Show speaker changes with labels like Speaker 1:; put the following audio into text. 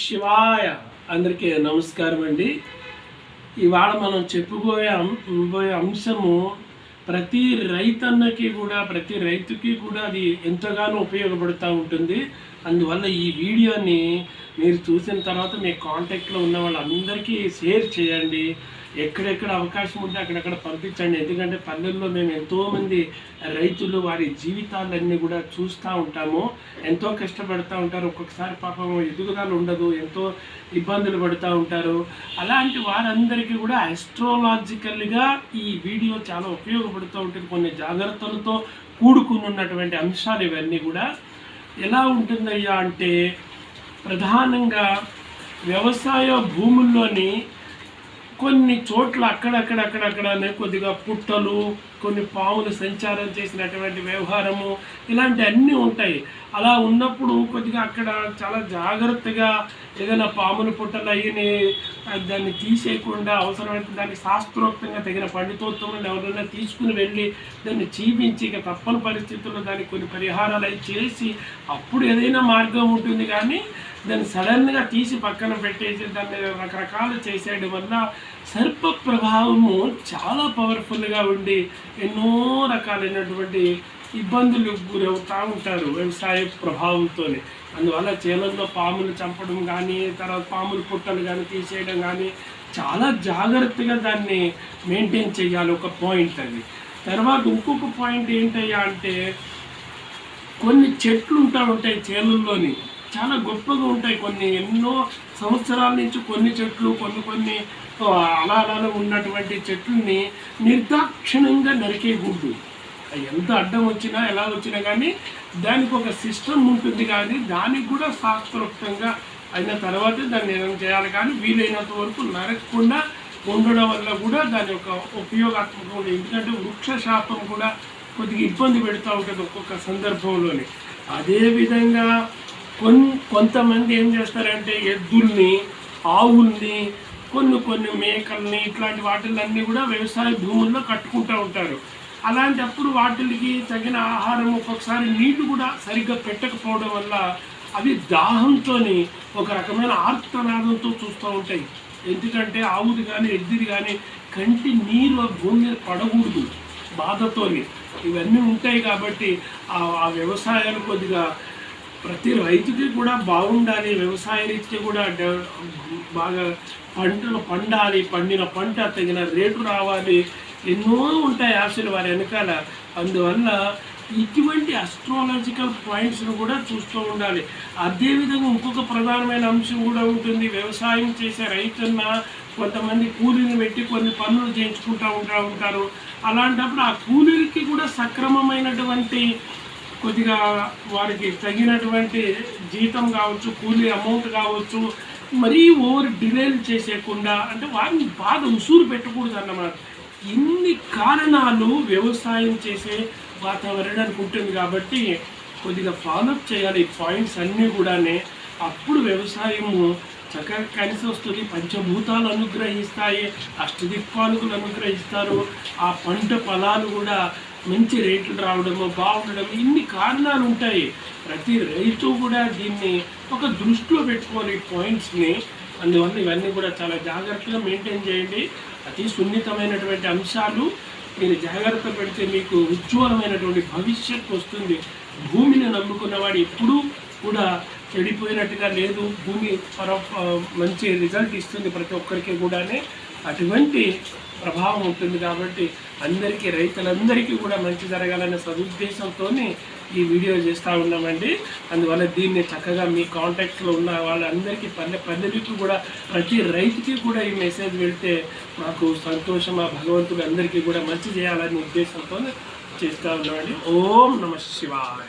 Speaker 1: శివాయ. అందరికీ నమస్కారం అండి. ఇవాళ మనం చెప్పుకోయే పోయే అంశము ప్రతి రైతన్నకి కూడా ప్రతి రైతుకి కూడా అది ఎంతగానో ఉపయోగపడుతూ ఉంటుంది. అందువల్ల ఈ వీడియోని మీరు చూసిన తర్వాత మీ కాంటాక్ట్లో ఉన్న వాళ్ళందరికీ షేర్ చేయండి. ఎక్కడెక్కడ అవకాశం ఉంటే అక్కడక్కడ పంపించండి. ఎందుకంటే పల్లెల్లో మేము ఎంతోమంది రైతులు వారి జీవితాలన్నీ కూడా చూస్తూ ఉంటాము. ఎంతో కష్టపడుతూ ఉంటారు. ఒక్కొక్కసారి పాపం ఎదుగుదల ఉండదు. ఎంతో ఇబ్బందులు పడుతూ ఉంటారు. అలాంటి వారందరికీ కూడా అస్ట్రాలాజికల్గా ఈ వీడియో చాలా ఉపయోగపడుతూ ఉంటుంది. కొన్ని జాగ్రత్తలతో కూడుకుని ఉన్నటువంటి అంశాలు ఇవన్నీ కూడా. ఎలా ఉంటుందయ్యా అంటే ప్రధానంగా వ్యవసాయ భూముల్లోని కొన్ని చోట్ల అక్కడక్కడ అక్కడక్కడనే కొద్దిగా పుట్టలు కొన్ని పాములు సంచారం చేసినటువంటి వ్యవహారము ఇలాంటి అన్నీ ఉంటాయి. అలా ఉన్నప్పుడు కొద్దిగా అక్కడ చాలా జాగ్రత్తగా ఏదైనా పాములు పుట్టలు అయ్యి దాన్ని తీసేయకుండా అవసరమైతే దాన్ని శాస్త్రోక్తంగా తగిన పండితోత్వం ఎవరైనా తీసుకుని వెళ్ళి దాన్ని చీపించి ఇక తప్పని పరిస్థితుల్లో దానికి కొన్ని పరిహారాలు అవి చేసి అప్పుడు ఏదైనా మార్గం ఉంటుంది. కానీ దాన్ని సడన్గా తీసి పక్కన పెట్టేసి దాన్ని రకరకాలు చేసేయడం వల్ల సర్ప ప్రభావము చాలా పవర్ఫుల్గా ఉండి ఎన్నో రకాలైనటువంటి ఇబ్బందులు గురవుతూ ఉంటారు వ్యవసాయ ప్రభావంతోనే. అందువల్ల చేలల్లో పాములు చంపడం కానీ తర్వాత పాములు పుట్టలు కానీ తీసేయడం కానీ చాలా జాగ్రత్తగా దాన్ని మెయింటైన్ చేయాలి ఒక పాయింట్ అది. తర్వాత ఇంకొక పాయింట్ ఏంటయ్యా అంటే కొన్ని చెట్లు ఉంటా ఉంటాయి చేలల్లోని. చాలా గొప్పగా ఉంటాయి కొన్ని. ఎన్నో సంవత్సరాల నుంచి కొన్ని చెట్లు కొన్ని కొన్ని అలా అలా ఉన్నటువంటి చెట్లని నిర్దాక్షిణంగా నరికేయకూడదు ఎంత అడ్డం వచ్చినా ఎలా వచ్చినా కానీ దానికి ఒక సిస్టమ్ ఉంటుంది. కానీ దానికి కూడా శాస్త్రోక్తంగా అయిన తర్వాత దాన్ని ఏదైనా చేయాలి? కానీ వీలైనంత వరకు నరకకుండా ఉండడం వల్ల కూడా దాని యొక్క ఉపయోగాత్మకం ఉంటుంది. ఎందుకంటే వృక్ష శాపం కూడా కొద్దిగా ఇబ్బంది పెడుతూ ఉంటుంది ఒక్కొక్క సందర్భంలోని. అదేవిధంగా కొంతమంది ఏం చేస్తారంటే ఎద్దుల్ని ఆవుల్ని కొన్ని కొన్ని మేకల్ని ఇట్లాంటి వాటిలన్నీ కూడా వ్యవసాయ భూముల్లో కట్టుకుంటూ ఉంటారు. అలాంటప్పుడు వాటికి తగిన ఆహారం ఒక్కొక్కసారి నీళ్ళు కూడా సరిగ్గా పెట్టకపోవడం వల్ల అవి దాహంతో ఒక రకమైన ఆర్తనాదంతో చూస్తూ ఉంటాయి. ఎందుకంటే ఆవుది కానీ ఎద్దిది కానీ కంటి నీరు ఆ భూమి మీద పడకూడదు బాధతోని. ఇవన్నీ ఉంటాయి కాబట్టి ఆ ఆ వ్యవసాయాలు కొద్దిగా ప్రతి రైతుకి కూడా బాగుండాలి వ్యవసాయ రీతికి కూడా బాగా పంటలు పండాలి పండిన పంట తగిన రేటు రావాలి. ఎన్నో ఉంటాయి ఆశలు వారి వెనకాల. అందువల్ల ఇటువంటి అస్ట్రాలజికల్ పాయింట్స్ను కూడా చూస్తూ ఉండాలి. అదేవిధంగా ఇంకొక ప్రధానమైన అంశం కూడా ఉంటుంది. వ్యవసాయం చేసే రైతున్న కొంతమంది కూలీని పెట్టి కొన్ని పనులు చేయించుకుంటూ ఉంటా ఉంటారు. అలాంటప్పుడు ఆ కూలీలకి కూడా సక్రమమైనటువంటి కొద్దిగా వారికి తగినటువంటి జీతం కావచ్చు కూలీ అమౌంట్ కావచ్చు మరీ ఓవర్ డిలేలు చేసేయకుండా అంటే వారిని బాధ ఉసూరు పెట్టకూడదు అన్నమాట. ఇన్ని కారణాలు వ్యవసాయం చేసే వాతావరణానికి ఉంటుంది కాబట్టి కొద్దిగా ఫాలోఅప్ చేయాలి ఈ పాయింట్స్ అన్నీ కూడానే. అప్పుడు వ్యవసాయము చక్కగా కలిసి వస్తుంది. పంచభూతాలు అనుగ్రహిస్తాయి అష్టదిక్పాలకులు అనుగ్రహిస్తారు. ఆ పంట ఫలాలు కూడా మంచి రేట్లు రావడము బాగుండడం ఇన్ని కారణాలు ఉంటాయి. ప్రతి రైతు కూడా దీన్ని ఒక దృష్టిలో పెట్టుకోవాలి పాయింట్స్ని అందువల్ల ఇవన్నీ కూడా చాలా జాగ్రత్తగా మెయింటైన్ చేయండి. అతి సున్నితమైనటువంటి అంశాలు మీరు జాగ్రత్త పెడితే మీకు ఉజ్వలమైనటువంటి భవిష్యత్తు వస్తుంది. భూమిని నమ్ముకున్నవాడు ఎప్పుడూ కూడా చెడిపోయినట్టుగా లేదు. భూమి పర మంచి రిజల్ట్ ఇస్తుంది ప్రతి ఒక్కరికి కూడానే. అటువంటి ప్రభావం ఉంటుంది కాబట్టి అందరికీ రైతులందరికీ కూడా మంచి జరగాలనే సదుద్దేశంతో ఈ వీడియో చేస్తూ ఉన్నామండి. అందువల్ల దీన్ని చక్కగా మీ కాంటాక్ట్లో ఉన్న వాళ్ళందరికీ పల్లె పల్లెలకి కూడా ప్రతి రైతుకి కూడా ఈ మెసేజ్ వెళ్తే మాకు సంతోషం ఆ భగవంతుడు అందరికీ కూడా మంచి చేయాలనే ఉద్దేశంతో చేస్తూ ఉన్నామండి. ఓం నమ శివాయ.